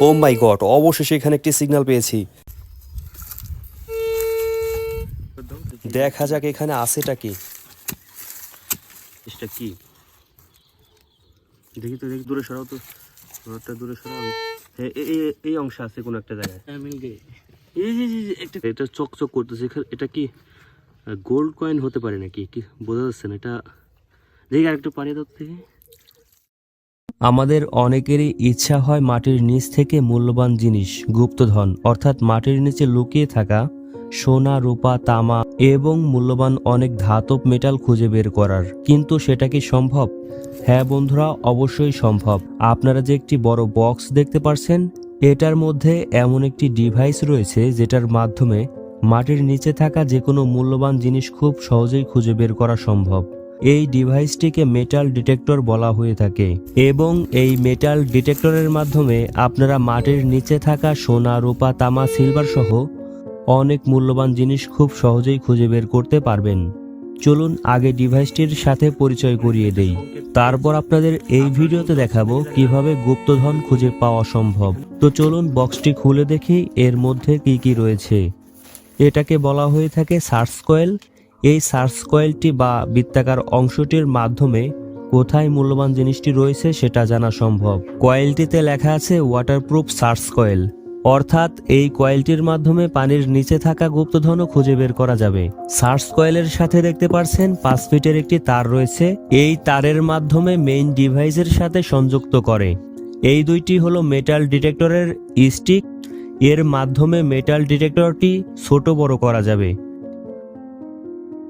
ও মাই god অবশেষে এখানে একটি সিগন্যাল পেয়েছি। দেখা যাক এখানে আছেটা কি। এটা কি? দেখি তো দেখি দূরে সরাও তো। রডটা দূরে সরাও। আমি হ্যাঁ এ- এ- এই অংশ আছে কোনো একটা জায়গায়। এই যে- যে- যে একটা এটা চক চক করতেছে। এখানে এটা কি গোল্ড কয়েন হতে পারে নাকি? কি বোঝা যাচ্ছে না। এটা দেখি আরেকটু পানি দাও থেকে আমাদের অনেকেরই ইচ্ছা হয় মাটির নিচ থেকে মূল্যবান জিনিস, গুপ্তধন, অর্থাৎ মাটির নিচে লুকিয়ে থাকা সোনা, রূপা, তামা এবং মূল্যবান অনেক ধাতব মেটাল খুঁজে বের করার। কিন্তু সেটা কি সম্ভব? হ্যাঁ বন্ধুরা, অবশ্যই সম্ভব। আপনারা যে একটি বড় বক্স দেখতে পারছেন, এটার মধ্যে এমন একটি ডিভাইস রয়েছে যেটার মাধ্যমে মাটির নিচে থাকা যে কোনো মূল্যবান জিনিস খুব সহজেই খুঁজে বের করা সম্ভব। এই ডিভাইসটিকে মেটাল ডিটেক্টর বলা হয়ে থাকে এবং এই মেটাল ডিটেক্টরের মাধ্যমে আপনারা মাটির নিচে থাকা সোনা, রূপা, তামা সিলভার সহ অনেক মূল্যবান জিনিস খুব সহজেই খুঁজে বের করতে পারবেন। চলুন আগে ডিভাইসটির সাথে পরিচয় করিয়ে দেই। তারপর আপনাদের এই ভিডিওতে দেখাবো কীভাবে গুপ্তধন খুঁজে পাওয়া সম্ভব। তো চলুন বক্সটি খুলে দেখি এর মধ্যে কি কি রয়েছে। এটাকে বলা হয়ে থাকে সার্চ কয়েল এই সার্চ কয়েলটি বা বৃত্তাকার অংশটির মাধ্যমে কোথায় মূল্যবান জিনিসটি রয়েছে সেটা জানা সম্ভব। কয়েলটিতে লেখা আছে ওয়াটারপ্রুফ সার্চ কয়েল। অর্থাৎ এই কয়েলটির মাধ্যমে পানির নিচে থাকা গুপ্তধনও খুঁজে বের করা যাবে। সার্চ কয়েলের সাথে দেখতে পারছেন পাঁচ ফিটের একটি তার রয়েছে। এই তারের মাধ্যমে মেইন ডিভাইসের সাথে সংযুক্ত করে। এই দুইটি হলো মেটাল ডিটেক্টরের স্টিক এর মাধ্যমে মেটাল ডিটেক্টরটি ছোট বড় করা যাবে।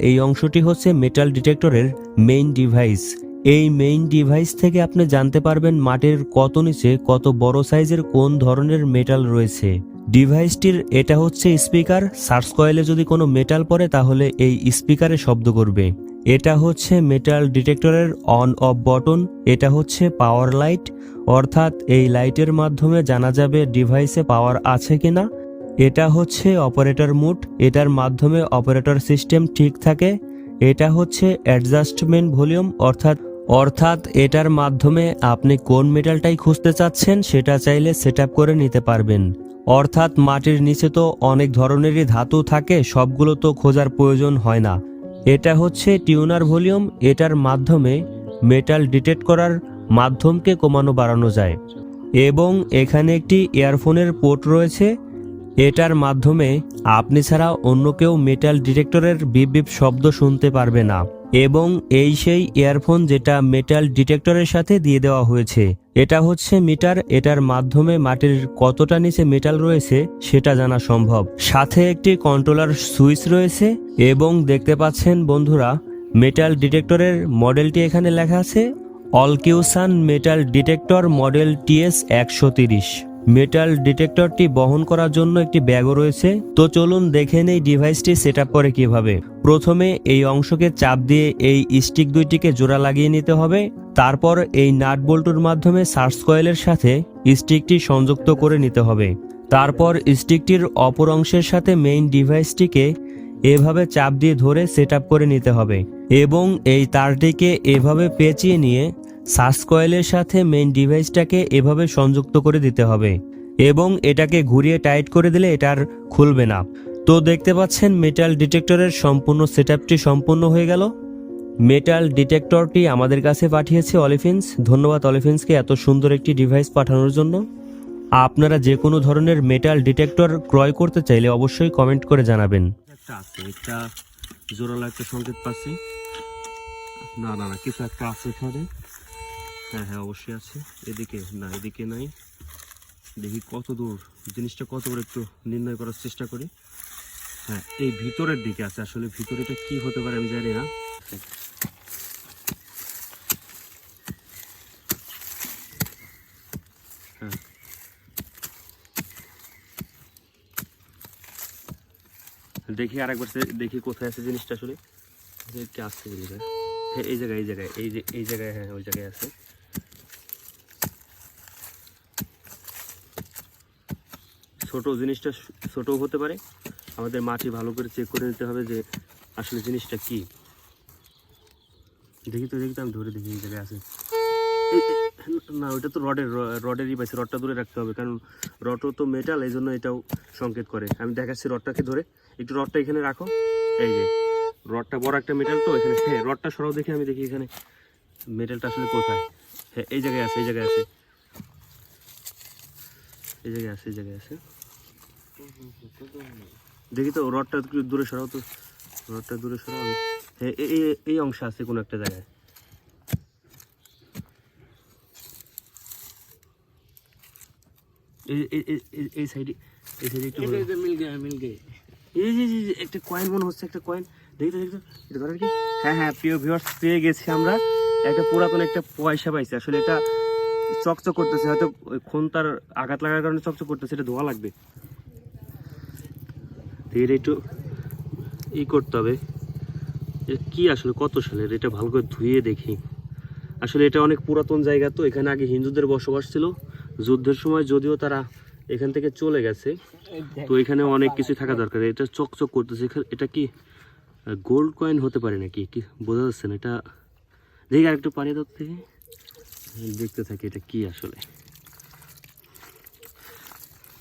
এই অংশটি হচ্ছে মেটাল ডিটেক্টরের মেইন ডিভাইস এই মেইন ডিভাইস থেকে আপনি জানতে পারবেন মাটির কত নিচে কত বড় সাইজের কোন ধরনের মেটাল রয়েছে। ডিভাইসটির এটা হচ্ছে স্পিকার সার্চ কয়েলে যদি কোনো মেটাল পড়ে, তাহলে এই স্পিকারে শব্দ করবে। এটা হচ্ছে মেটাল ডিটেক্টরের অন অফ বটন এটা হচ্ছে পাওয়ার লাইট অর্থাৎ এই লাইটের মাধ্যমে জানা যাবে ডিভাইসে পাওয়ার আছে কিনা। এটা হচ্ছে অপারেটর মুড, এটার মাধ্যমে অপারেটর সিস্টেম ঠিক থাকে, এটা হচ্ছে অ্যাডজাস্টমেন্ট ভলিউম, অর্থাৎ অর্থাৎ এটার মাধ্যমে আপনি কোন মেটালটাই খুঁজতে চাচ্ছেন সেটা চাইলে সেট করে নিতে পারবেন। অর্থাৎ মাটির নিচে তো অনেক ধরনেরই ধাতু থাকে, সবগুলো তো খোঁজার প্রয়োজন হয় না। এটা হচ্ছে টিউনার ভলিউম, এটার মাধ্যমে মেটাল ডিটেক্ট করার মাধ্যমকে কমানো বাড়ানো যায়। এবং এখানে একটি ইয়ারফোনের পোর্ট রয়েছে এটার মাধ্যমে আপনি ছাড়া অন্য কেউ মেটাল ডিটেক্টরের বিপ শব্দ শুনতে পারবে না। এবং এই সেই ইয়ারফোন যেটা মেটাল ডিটেক্টরের সাথে দিয়ে দেওয়া হয়েছে। এটা হচ্ছে মিটার এটার মাধ্যমে মাটির কতটা নিচে মেটাল রয়েছে সেটা জানা সম্ভব। সাথে একটি কন্ট্রোলার সুইচ রয়েছে এবং দেখতে পাচ্ছেন বন্ধুরা মেটাল ডিটেক্টরের মডেলটি এখানে লেখা আছে অলকিউসান মেটাল ডিটেক্টর মডেল টিএস একশো তিরিশ। মেটাল ডিটেক্টরটি বহন করার জন্য একটি ব্যাগও রয়েছে। তো চলুন দেখে নেই ডিভাইসটি সেট আপ করে কীভাবে। প্রথমে এই অংশকে চাপ দিয়ে এই স্টিক দুইটিকে জোড়া লাগিয়ে নিতে হবে। তারপর এই নাট বল্টুর মাধ্যমে সার্চ কয়েলের সাথে স্টিকটি সংযুক্ত করে নিতে হবে। তারপর স্টিকটির অপর অংশের সাথে মেইন ডিভাইসটিকে এভাবে চাপ দিয়ে ধরে সেট করে নিতে হবে। এবং এই তারটিকে এভাবে পেঁচিয়ে নিয়ে সার্চ কয়েলের সাথে মেন ডিভাইসটাকে এভাবে সংযুক্ত করে দিতে হবে এবং এটাকে ঘুরিয়ে টাইট করে দিলে এটার খুলবে না। তো দেখতে পাচ্ছেন মেটাল ডিটেক্টরের সম্পূর্ণ সেটআপটি সম্পূর্ণ হয়ে গেল। মেটাল ডিটেক্টরটি আমাদের কাছে পাঠিয়েছে অলিফিন্স ধন্যবাদ অলিফিন্সকে এত সুন্দর একটি ডিভাইস পাঠানোর জন্য। আপনারা যে কোনো ধরনের মেটাল ডিটেক্টর ক্রয় করতে চাইলে অবশ্যই কমেন্ট করে জানাবেন। আছে একটা জোরালো একটা সংকেত পাচ্ছি। না না না, কিছু একটা আছে হ্যাঁ হ্যাঁ অবশ্যই আছে। এদিকে না, এদিকে নাই। দেখি কত দূর। জিনিসটা কত করে একটু নির্ণয় করার চেষ্টা করি। হ্যাঁ এই ভিতরের দিকে আছে। আসলে ভিতরেটা কি হতে পারে আমি জানি না। হ্যাঁ। দেখি আরেকবার দেখি কোথায় আছে জিনিসটা আসলে। আসছে জিনিসটা। হ্যাঁ এই জায়গায় এই জায়গায়, এই যে এই জায়গায় হ্যাঁ ওই জায়গায় আছে। ছোট জিনিসটা ছোটও হতে পারে। আমাদের মাটি ভালো করে চেক করে নিতে হবে যে আসলে জিনিসটা কি। দেখি তো দেখি তো, আমি ধরে দেখি এই জায়গায় আছে। না, ওইটা তো রডের রডেরই পাইছে, রডটা দূরে রাখতে হবে, কারণ রডও তো মেটাল এই জন্য এটাও সংকেত করে। আমি দেখাচ্ছি রডটাকে ধরে। একটু রডটা এখানে রাখো। এই যে, রডটা বড় একটা মেটাল তো, এখানে হ্যাঁ রডটা সরাও দেখি, আমি দেখি এখানে মেটালটা আসলে কোথায়। হ্যাঁ এই জায়গায় আছে, এই জায়গায় আছে। এই জায়গায় আছে, এই জায়গায় আছে। দেখি তো রডটা একটু দূরে সরাও তো। রডটা দূরে সরাও। হ্যাঁ এই অংশ আছে কোন একটা জায়গায়। কয়েন মনে হচ্ছে একটা কয়েন দেখি হ্যাঁ হ্যাঁ পেয়ে গেছি আমরা। একটা পয়সা পাইছি। আসলে এটা চকচক করতেছে হয়তো খন্তার আঘাত লাগার কারণে চকচক করতেছে এটা ধোয়া লাগবে। এটা একটু ই করতে হবে। কি আসলে কত সালের? এটা ভালো করে ধুয়ে দেখি। আসলে এটা অনেক পুরাতন জায়গা তো এখানে আগে হিন্দুদের বসবাস ছিল। যুদ্ধের সময় যদিও তারা এখান থেকে চলে গেছে। তো এখানে অনেক কিছু থাকা দরকার। এটা চকচক করতেছে। এটা কি গোল্ড কয়েন হতে পারে নাকি? কি বোঝা যাচ্ছে না। এটা দেখি আর একটু পানি ধরতে দেখতে থাকি এটা কি আসলে।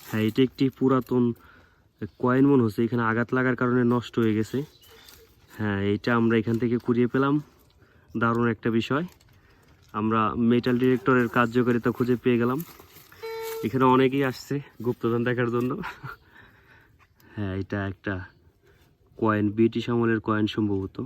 হ্যাঁ এটা একটি পুরাতন কয়েন মনে হচ্ছে, এখানে আঘাত লাগার কারণে নষ্ট হয়ে গেছে। হ্যাঁ এটা আমরা এখান থেকে কুড়িয়ে পেলাম। দারুণ একটা বিষয়। আমরা মেটাল ডিরেক্টরের কার্যকারিতা খুঁজে পেয়ে গেলাম। এখানে অনেকেই আসছে গুপ্তধন দেখার জন্য। হ্যাঁ এটা একটা কয়েন, ব্রিটিশ আমলের কয়েন সম্ভবত।